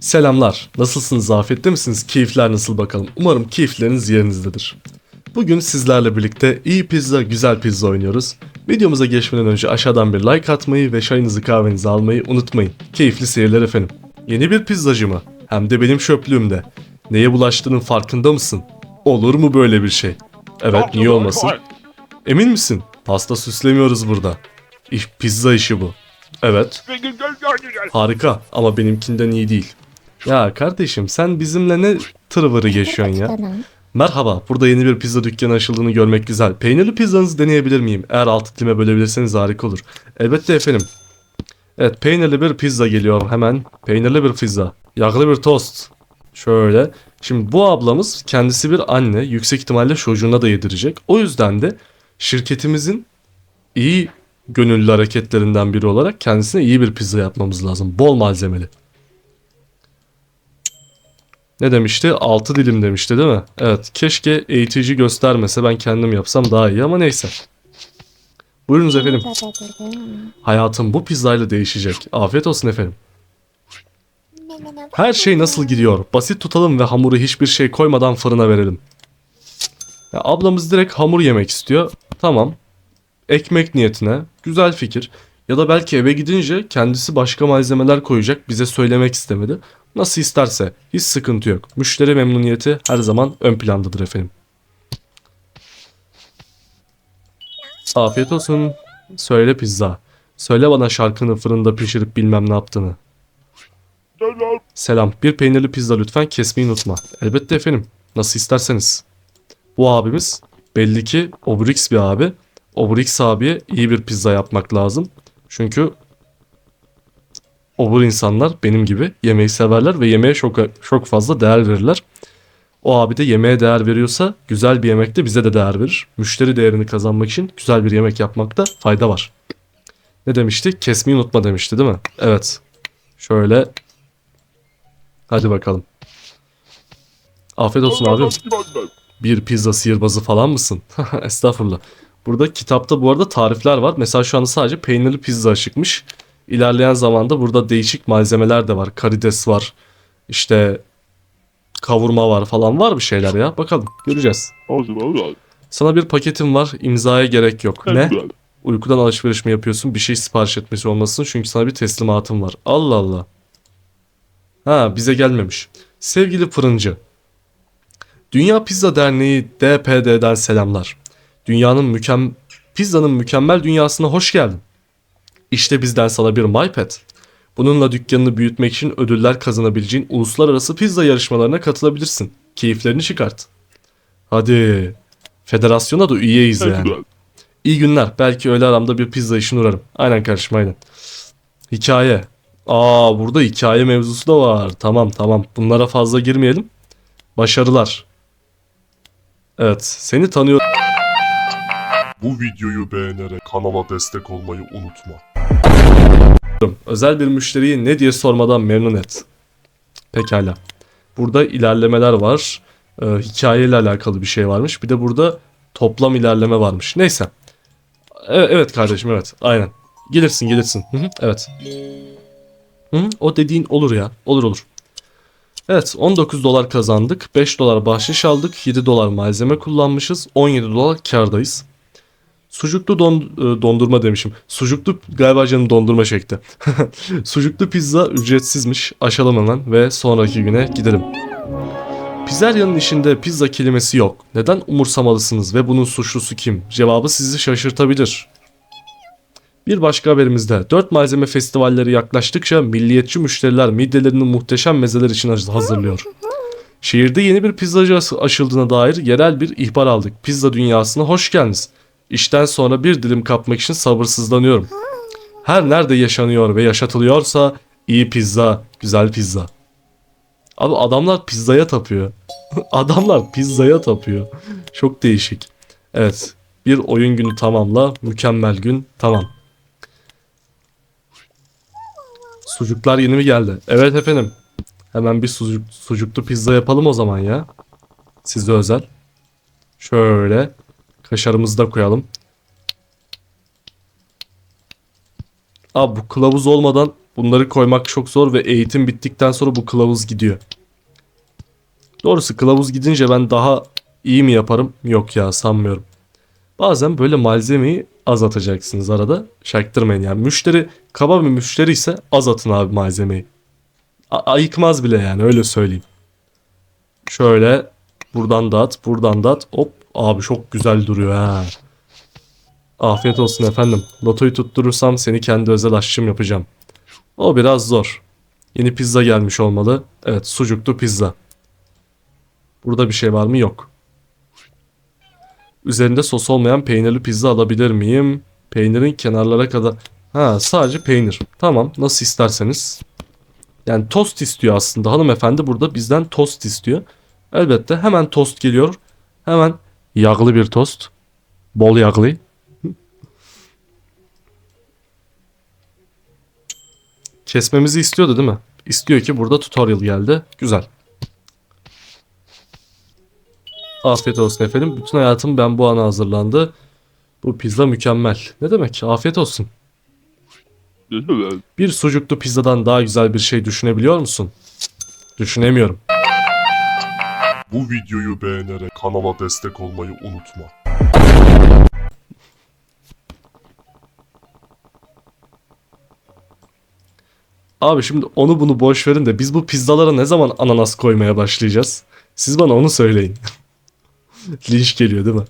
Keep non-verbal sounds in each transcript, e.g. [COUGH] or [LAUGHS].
Selamlar. Nasılsınız? Afiyette misiniz? Keyifler nasıl bakalım? Umarım keyifleriniz yerinizdedir. Bugün sizlerle birlikte iyi pizza, güzel pizza oynuyoruz. Videomuza geçmeden önce aşağıdan bir like atmayı ve çayınızı kahvenizi almayı unutmayın. Keyifli seyirler efendim. Yeni bir pizzacı mı? Hem de benim çöplüğümde. Neye bulaştığının farkında mısın? Olur mu böyle bir şey? Evet niye olmasın? Emin misin? Pasta süslemiyoruz burada. İş, pizza işi bu. Evet. Harika ama benimkinden iyi değil. Ya kardeşim sen bizimle ne tırvırı geçiyorsun ya? Merhaba, burada yeni bir pizza dükkanı açıldığını görmek güzel. Peynirli pizzanızı deneyebilir miyim? Eğer alt dilime bölebilirseniz harika olur. Elbette efendim. Evet, peynirli bir pizza geliyor hemen. Peynirli bir pizza. Yağlı bir tost. Şöyle. Şimdi bu ablamız kendisi bir anne. Yüksek ihtimalle çocuğuna da yedirecek. O yüzden de şirketimizin iyi gönüllü hareketlerinden biri olarak kendisine iyi bir pizza yapmamız lazım. Bol malzemeli. Ne demişti? 6 dilim demişti değil mi? Evet. Keşke eğitici göstermese ben kendim yapsam daha iyi ama neyse. Buyurunuz efendim. Hayatım bu pizzayla değişecek. Afiyet olsun efendim. Her şey nasıl gidiyor? Basit tutalım ve hamuru hiçbir şey koymadan fırına verelim. Ya ablamız direkt hamur yemek istiyor. Tamam. Ekmek niyetine. Güzel fikir. Ya da belki eve gidince kendisi başka malzemeler koyacak bize söylemek istemedi. Nasıl isterse hiç sıkıntı yok. Müşteri memnuniyeti her zaman ön plandadır efendim. Afiyet olsun. Söyle pizza. Söyle bana şarkını fırında pişirip bilmem ne yaptığını. Selam. Bir peynirli pizza lütfen kesmeyi unutma. Elbette efendim. Nasıl isterseniz. Bu abimiz belli ki Obrix bir abi. Obrix abiye iyi bir pizza yapmak lazım. Çünkü obur insanlar benim gibi yemeği severler ve yemeğe çok çok fazla değer verirler. O abi de yemeğe değer veriyorsa güzel bir yemekte bize de değer verir. Müşteri değerini kazanmak için güzel bir yemek yapmakta fayda var. Ne demişti? Kesmeyi unutma demişti değil mi? Evet. Şöyle. Hadi bakalım. Afiyet olsun abim. Bir pizza sihirbazı falan mısın? [LAUGHS] Estağfurullah. Burada kitapta bu arada tarifler var. Mesela şu anda sadece peynirli pizza çıkmış. İlerleyen zamanda burada değişik malzemeler de var. Karides var. İşte kavurma var falan var bir şeyler ya. Bakalım göreceğiz. Sana bir paketim var. İmzaya gerek yok. Ne? Uykudan alışveriş mi yapıyorsun? Bir şey sipariş etmesi olmasın. Çünkü sana bir teslimatım var. Allah Allah. Ha bize gelmemiş. Sevgili fırıncı. Dünya Pizza Derneği DPD'den selamlar. Dünyanın mükem pizzanın mükemmel dünyasına hoş geldin. İşte bizden sana bir MyPad. Bununla dükkanını büyütmek için ödüller kazanabileceğin uluslararası pizza yarışmalarına katılabilirsin. Keyiflerini çıkart. Hadi. Federasyona da üyeyiz yani. İyi günler. Belki öğle aramda bir pizza işine uğrarım. Aynen kardeşim aynen. Hikaye. Aa burada hikaye mevzusu da var. Tamam tamam. Bunlara fazla girmeyelim. Başarılar. Evet. Seni tanıyorum. Bu videoyu beğenerek kanala destek olmayı unutma. Özel bir müşteriyi ne diye sormadan memnun et. Pekala. Burada ilerlemeler var. Ee, hikayeyle alakalı bir şey varmış. Bir de burada toplam ilerleme varmış. Neyse. E- evet kardeşim evet. Aynen. Gelirsin gelirsin. Hı hı, evet. Hı hı, o dediğin olur ya. Olur olur. Evet 19 dolar kazandık. 5 dolar bahşiş aldık. 7 dolar malzeme kullanmışız. 17 dolar kardayız. Sucuklu don, e, dondurma demişim. Sucuklu galiba canım dondurma çekti. [LAUGHS] Sucuklu pizza ücretsizmiş. Aşalım hemen ve sonraki güne gidelim. Pizzerya'nın işinde pizza kelimesi yok. Neden umursamalısınız ve bunun suçlusu kim? Cevabı sizi şaşırtabilir. Bir başka haberimizde 4 malzeme festivalleri yaklaştıkça milliyetçi müşteriler middelerini muhteşem mezeler için haz- hazırlıyor. Şehirde yeni bir pizzacı açıldığına dair yerel bir ihbar aldık. Pizza dünyasına hoş geldiniz. İşten sonra bir dilim kapmak için sabırsızlanıyorum. Her nerede yaşanıyor ve yaşatılıyorsa iyi pizza, güzel pizza. Abi adamlar pizzaya tapıyor. [LAUGHS] adamlar pizzaya tapıyor. Çok değişik. Evet. Bir oyun günü tamamla. Mükemmel gün. Tamam. Sucuklar yeni mi geldi? Evet efendim. Hemen bir sucuk, sucuklu pizza yapalım o zaman ya. Size özel. Şöyle. Kaşarımızı da koyalım. Abi bu kılavuz olmadan bunları koymak çok zor ve eğitim bittikten sonra bu kılavuz gidiyor. Doğrusu kılavuz gidince ben daha iyi mi yaparım? Yok ya sanmıyorum. Bazen böyle malzemeyi az atacaksınız arada. Şaktırmayın yani. Müşteri kaba bir müşteri ise az atın abi malzemeyi. A- ayıkmaz bile yani öyle söyleyeyim. Şöyle buradan da at, buradan da at. Hop abi çok güzel duruyor ha. Afiyet olsun efendim. Lotoyu tutturursam seni kendi özel aşçım yapacağım. O biraz zor. Yeni pizza gelmiş olmalı. Evet sucuklu pizza. Burada bir şey var mı? Yok. Üzerinde sos olmayan peynirli pizza alabilir miyim? Peynirin kenarlara kadar... Ha sadece peynir. Tamam nasıl isterseniz. Yani tost istiyor aslında. Hanımefendi burada bizden tost istiyor. Elbette hemen tost geliyor. Hemen yağlı bir tost. Bol yağlı. Kesmemizi istiyordu değil mi? İstiyor ki burada tutorial geldi. Güzel. Afiyet olsun efendim. Bütün hayatım ben bu ana hazırlandı. Bu pizza mükemmel. Ne demek? Afiyet olsun. Bir sucuklu pizzadan daha güzel bir şey düşünebiliyor musun? Düşünemiyorum. Bu videoyu beğenerek kanala destek olmayı unutma. Abi şimdi onu bunu boş verin de biz bu pizzalara ne zaman ananas koymaya başlayacağız? Siz bana onu söyleyin. [LAUGHS] Linç geliyor değil mi?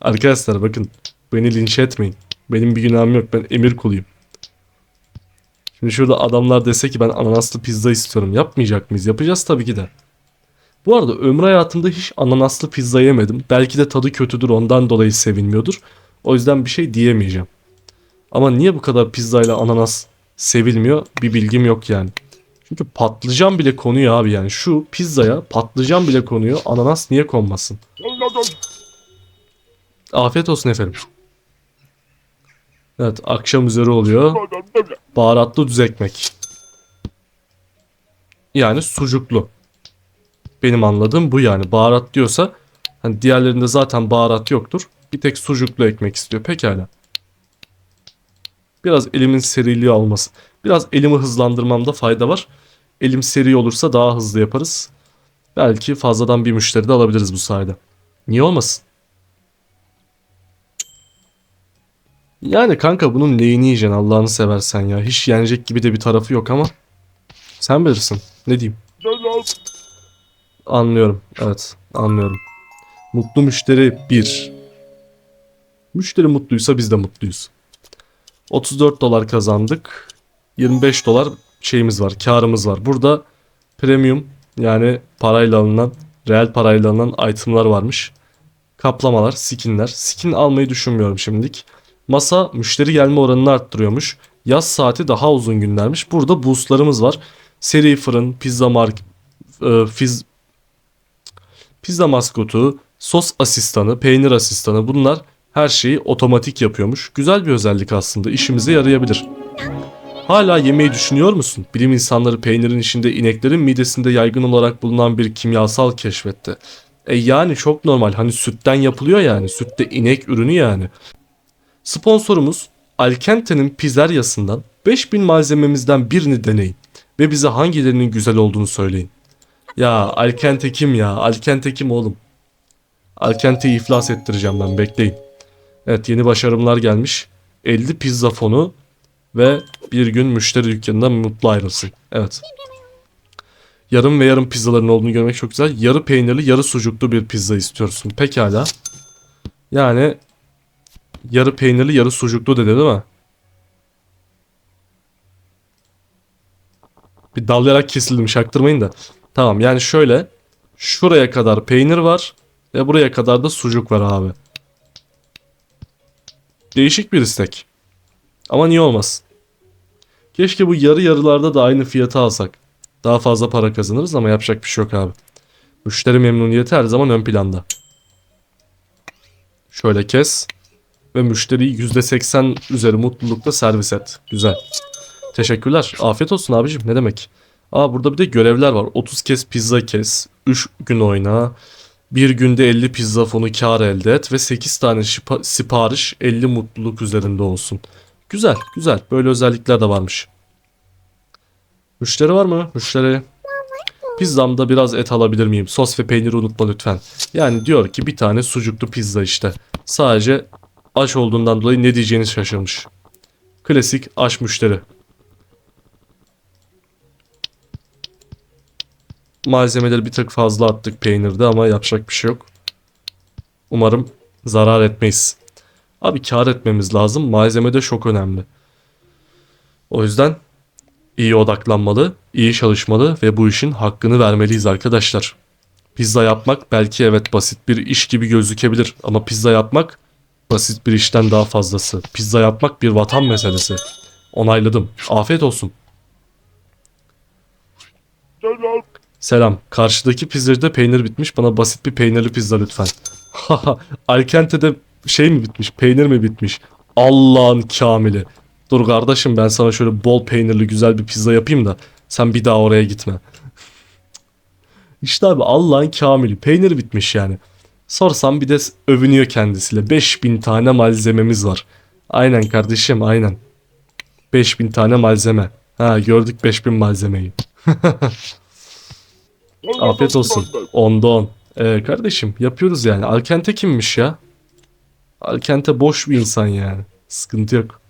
Arkadaşlar bakın beni linç etmeyin. Benim bir günahım yok ben emir kuluyum. Şimdi şurada adamlar dese ki ben ananaslı pizza istiyorum. Yapmayacak mıyız? Yapacağız tabii ki de. Bu arada ömrü hayatımda hiç ananaslı pizza yemedim. Belki de tadı kötüdür ondan dolayı sevilmiyordur. O yüzden bir şey diyemeyeceğim. Ama niye bu kadar pizzayla ananas sevilmiyor bir bilgim yok yani. Çünkü patlıcan bile konuyor abi yani. Şu pizzaya patlıcan bile konuyor. Ananas niye konmasın? Afiyet olsun efendim. Evet akşam üzeri oluyor. Baharatlı düz ekmek. Yani sucuklu. Benim anladığım bu yani. Baharat diyorsa hani diğerlerinde zaten baharat yoktur. Bir tek sucuklu ekmek istiyor. Pekala. Biraz elimin seriliği alması. Biraz elimi hızlandırmamda fayda var. Elim seri olursa daha hızlı yaparız. Belki fazladan bir müşteri de alabiliriz bu sayede. Niye olmasın? Yani kanka bunun neyini yiyeceksin Allah'ını seversen ya. Hiç yenecek gibi de bir tarafı yok ama. Sen bilirsin. Ne diyeyim? Anlıyorum. Evet anlıyorum. Mutlu müşteri 1. Müşteri mutluysa biz de mutluyuz. 34 dolar kazandık. 25 dolar şeyimiz var, karımız var. Burada premium yani parayla alınan, reel parayla alınan itemlar varmış. Kaplamalar, skinler. Skin almayı düşünmüyorum şimdilik. Masa müşteri gelme oranını arttırıyormuş. Yaz saati daha uzun günlermiş. Burada boostlarımız var. Seri fırın, pizza mark, e, fiz, pizza maskotu, sos asistanı, peynir asistanı bunlar her şeyi otomatik yapıyormuş. Güzel bir özellik aslında. işimize yarayabilir. Hala yemeği düşünüyor musun? Bilim insanları peynirin içinde ineklerin midesinde yaygın olarak bulunan bir kimyasal keşfetti. E yani çok normal. Hani sütten yapılıyor yani. Sütte inek ürünü yani. Sponsorumuz Alkente'nin pizzeryasından 5000 malzememizden birini deneyin. Ve bize hangilerinin güzel olduğunu söyleyin. Ya Alkente kim ya? Alkente kim oğlum? Alkente'yi iflas ettireceğim ben bekleyin. Evet yeni başarımlar gelmiş. 50 pizza fonu ve bir gün müşteri dükkanından mutlu ayrılsın. Evet. Yarım ve yarım pizzaların olduğunu görmek çok güzel. Yarı peynirli, yarı sucuklu bir pizza istiyorsun. Pekala. Yani yarı peynirli, yarı sucuklu dedi değil mi? Bir dallayarak kesildim şaktırmayın da. Tamam yani şöyle. Şuraya kadar peynir var. Ve buraya kadar da sucuk var abi. Değişik bir istek. Ama niye olmasın? Keşke bu yarı yarılarda da aynı fiyatı alsak. Daha fazla para kazanırız ama yapacak bir şey yok abi. Müşteri memnuniyeti her zaman ön planda. Şöyle kes. Ve müşteriyi %80 üzeri mutlulukla servis et. Güzel. Teşekkürler. Afiyet olsun abicim. Ne demek? Aa burada bir de görevler var. 30 kez pizza kes. 3 gün oyna. Bir günde 50 pizza fonu kar elde et ve 8 tane sipariş 50 mutluluk üzerinde olsun. Güzel, güzel. Böyle özellikler de varmış. Müşteri var mı? Müşteri. Pizzamda biraz et alabilir miyim? Sos ve peyniri unutma lütfen. Yani diyor ki bir tane sucuklu pizza işte. Sadece aç olduğundan dolayı ne diyeceğini şaşırmış. Klasik aç müşteri. Malzemeleri bir tık fazla attık peynirde ama yapacak bir şey yok. Umarım zarar etmeyiz. Abi kar etmemiz lazım. Malzeme de çok önemli. O yüzden iyi odaklanmalı, iyi çalışmalı ve bu işin hakkını vermeliyiz arkadaşlar. Pizza yapmak belki evet basit bir iş gibi gözükebilir ama pizza yapmak basit bir işten daha fazlası. Pizza yapmak bir vatan meselesi. Onayladım. Afiyet olsun. Selam. Selam. Karşıdaki pizzacıda peynir bitmiş. Bana basit bir peynirli pizza lütfen. Haha. [LAUGHS] Alkente'de şey mi bitmiş? Peynir mi bitmiş? Allah'ın kamili. Dur kardeşim ben sana şöyle bol peynirli güzel bir pizza yapayım da sen bir daha oraya gitme. İşte abi Allah'ın kamili. Peynir bitmiş yani. Sorsam bir de övünüyor kendisiyle. 5000 tane malzememiz var. Aynen kardeşim aynen. 5000 tane malzeme. Ha gördük 5000 malzemeyi. [LAUGHS] Afiyet olsun. Onda on. Ee, kardeşim yapıyoruz yani. Alkente kimmiş ya? Alkente boş bir insan yani. Sıkıntı yok.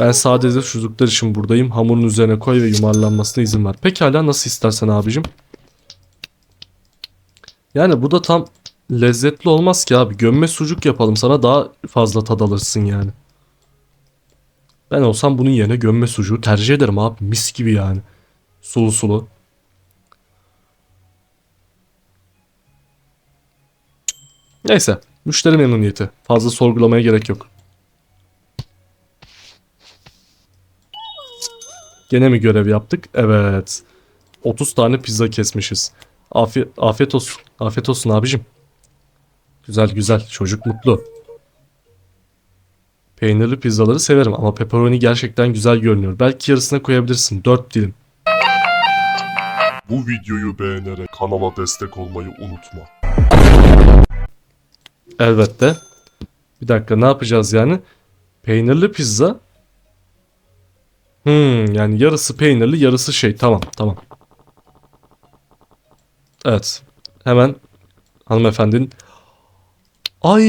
Ben sadece çocuklar için buradayım. Hamurun üzerine koy ve yumarlanmasına izin ver. Pekala nasıl istersen abicim. Yani bu da tam lezzetli olmaz ki abi. Gömme sucuk yapalım sana daha fazla tad alırsın yani. Ben olsam bunun yerine gömme sucuğu tercih ederim abi. Mis gibi yani. Sulu sulu. Neyse. Müşteri memnuniyeti. Fazla sorgulamaya gerek yok. Gene mi görev yaptık? Evet. 30 tane pizza kesmişiz. Afiyet, afiyet olsun. Afiyet olsun abicim. Güzel güzel. Çocuk mutlu. Peynirli pizzaları severim ama pepperoni gerçekten güzel görünüyor. Belki yarısına koyabilirsin. 4 dilim. Bu videoyu beğenerek kanala destek olmayı unutma. Elbette. Bir dakika ne yapacağız yani? Peynirli pizza. Hmm, yani yarısı peynirli yarısı şey. Tamam tamam. Evet. Hemen hanımefendinin Ay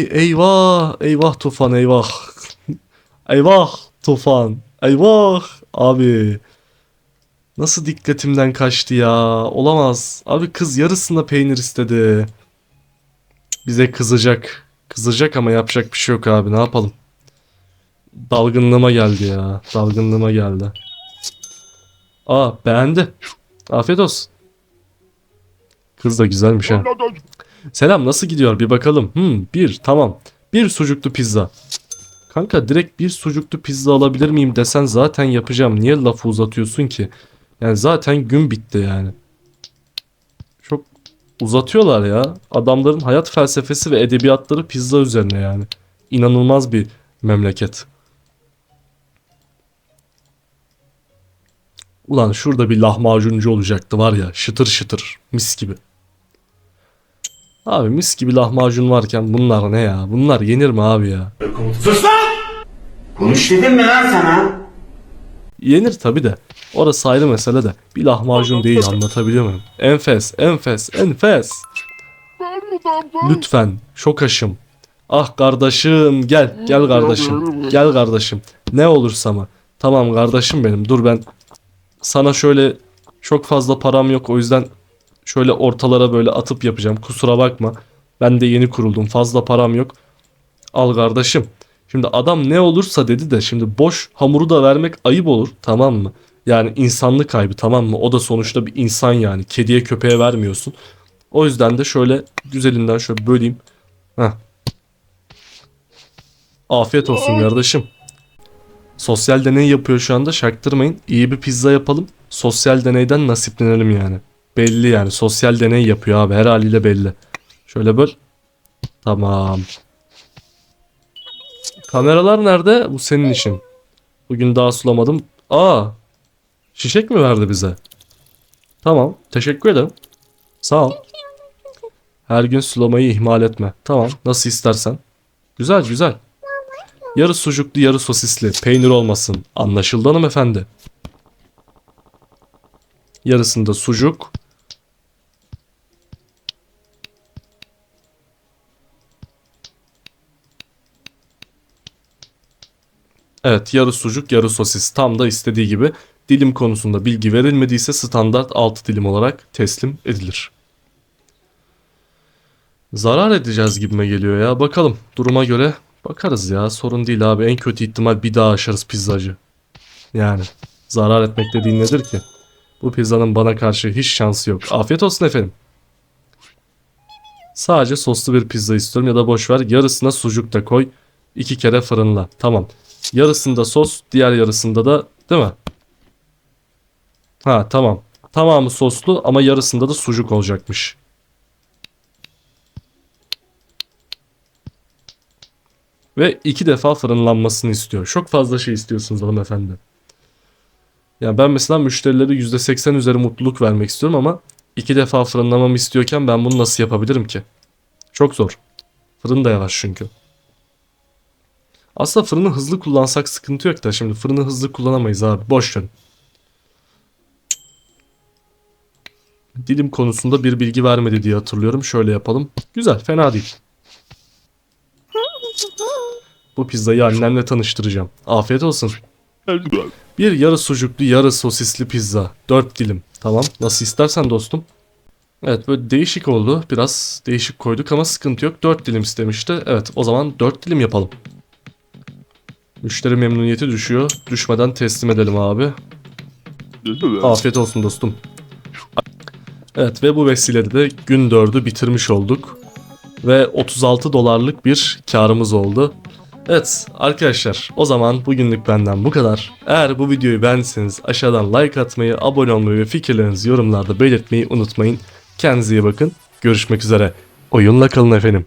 eyvah eyvah Tufan eyvah. [LAUGHS] eyvah Tufan. Eyvah abi. Nasıl dikkatimden kaçtı ya? Olamaz. Abi kız yarısında peynir istedi. Bize kızacak. Kızacak ama yapacak bir şey yok abi. Ne yapalım? Dalgınlığıma geldi ya. Dalgınlığıma geldi. Aa beğendi. Afiyet olsun. Kız da güzelmiş ha. Selam nasıl gidiyor bir bakalım. Hmm, bir tamam. Bir sucuklu pizza. Kanka direkt bir sucuklu pizza alabilir miyim desen zaten yapacağım. Niye lafı uzatıyorsun ki? Yani zaten gün bitti yani. Çok uzatıyorlar ya. Adamların hayat felsefesi ve edebiyatları pizza üzerine yani. İnanılmaz bir memleket. Ulan şurada bir lahmacuncu olacaktı var ya şıtır şıtır mis gibi. Abi mis gibi lahmacun varken bunlar ne ya? Bunlar yenir mi abi ya? Sus lan! Konuş dedim mi lan sana? Yenir tabi de. Orası ayrı mesele de. Bir lahmacun değil anlatabiliyor muyum? Enfes, enfes, enfes. Lütfen, çok aşım. Ah kardeşim gel, gel kardeşim. Gel kardeşim. Ne olursa mı? Tamam kardeşim benim. Dur ben sana şöyle çok fazla param yok o yüzden şöyle ortalara böyle atıp yapacağım. Kusura bakma. Ben de yeni kuruldum. Fazla param yok. Al kardeşim. Şimdi adam ne olursa dedi de şimdi boş hamuru da vermek ayıp olur tamam mı? Yani insanlık kaybı tamam mı? O da sonuçta bir insan yani. Kediye köpeğe vermiyorsun. O yüzden de şöyle güzelinden şöyle böleyim. Heh. Afiyet olsun kardeşim. Sosyal deney yapıyor şu anda şaktırmayın. İyi bir pizza yapalım. Sosyal deneyden nasiplenelim yani. Belli yani sosyal deney yapıyor abi her haliyle belli. Şöyle böl. Tamam. Kameralar nerede? Bu senin işin. Bugün daha sulamadım. Aa. Şişek mi verdi bize? Tamam. Teşekkür ederim. Sağ ol. Her gün sulamayı ihmal etme. Tamam. Nasıl istersen. Güzel güzel. Yarı sucuklu yarı sosisli peynir olmasın. Anlaşıldı hanımefendi. Yarısında sucuk. Evet yarı sucuk yarı sosis tam da istediği gibi dilim konusunda bilgi verilmediyse standart 6 dilim olarak teslim edilir. Zarar edeceğiz gibime geliyor ya bakalım duruma göre bakarız ya sorun değil abi en kötü ihtimal bir daha aşarız pizzacı. Yani zarar etmek dediğin nedir ki? Bu pizzanın bana karşı hiç şansı yok. Afiyet olsun efendim. Sadece soslu bir pizza istiyorum ya da boş ver yarısına sucuk da koy. iki kere fırınla. Tamam. Yarısında sos, diğer yarısında da değil mi? Ha tamam. Tamamı soslu ama yarısında da sucuk olacakmış. Ve iki defa fırınlanmasını istiyor. Çok fazla şey istiyorsunuz hanımefendi. Ya ben mesela müşterilere %80 üzeri mutluluk vermek istiyorum ama iki defa fırınlamamı istiyorken ben bunu nasıl yapabilirim ki? Çok zor. Fırın da yavaş çünkü. Aslında fırını hızlı kullansak sıkıntı yok da şimdi fırını hızlı kullanamayız abi. Boş verin. Dilim konusunda bir bilgi vermedi diye hatırlıyorum. Şöyle yapalım. Güzel, fena değil. Bu pizzayı annemle tanıştıracağım. Afiyet olsun. Bir yarı sucuklu yarı sosisli pizza. Dört dilim. Tamam. Nasıl istersen dostum. Evet böyle değişik oldu. Biraz değişik koyduk ama sıkıntı yok. Dört dilim istemişti. Evet o zaman dört dilim yapalım. Müşteri memnuniyeti düşüyor. Düşmeden teslim edelim abi. Afiyet olsun dostum. Evet ve bu vesileyle de gün 4'ü bitirmiş olduk. Ve 36 dolarlık bir karımız oldu. Evet arkadaşlar o zaman bugünlük benden bu kadar. Eğer bu videoyu beğendiyseniz aşağıdan like atmayı, abone olmayı ve fikirlerinizi yorumlarda belirtmeyi unutmayın. Kendinize iyi bakın. Görüşmek üzere. Oyunla kalın efendim.